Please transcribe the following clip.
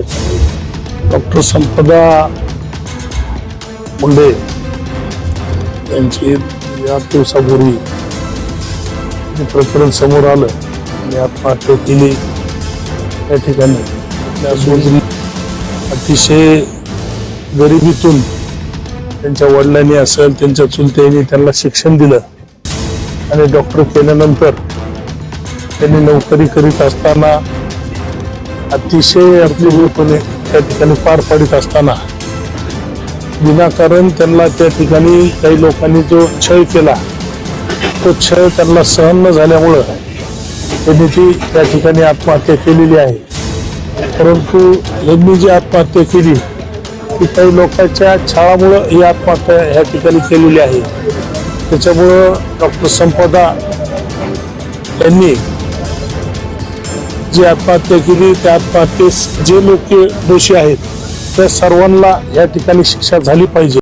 Doctor संपदा मुंडे यांची या दिवसापूर्वी हे प्रकरण समोर आलं आणि आत्महत्या केली या ठिकाणी आपल्या अतिशय गरिबीतून त्यांच्या वडिलांनी असेल त्यांच्या चुलत्यांनी त्यांना शिक्षण दिलं आणि डॉक्टर केल्यानंतर त्यांनी नोकरी करीत असताना अतिशय अर्थपूर्णपणे त्या ठिकाणी पार पाडित असताना विनाकारण त्यांना त्या ठिकाणी काही लोकांनी जो छळ केला तो छळ त्यांना सहन न झाल्यामुळं त्यांनी ती त्या ठिकाणी आत्महत्या केलेली आहे. परंतु यांनी जी आत्महत्या केली ती काही लोकांच्या छळामुळं ही आत्महत्या ह्या ठिकाणी केलेली आहे. त्याच्यामुळं डॉक्टर संपदा यांनी जी आत्महत्या केली त्या आत्महत्येस जे लोक दोषी आहेत त्या सर्वांना या ठिकाणी शिक्षा झाली पाहिजे.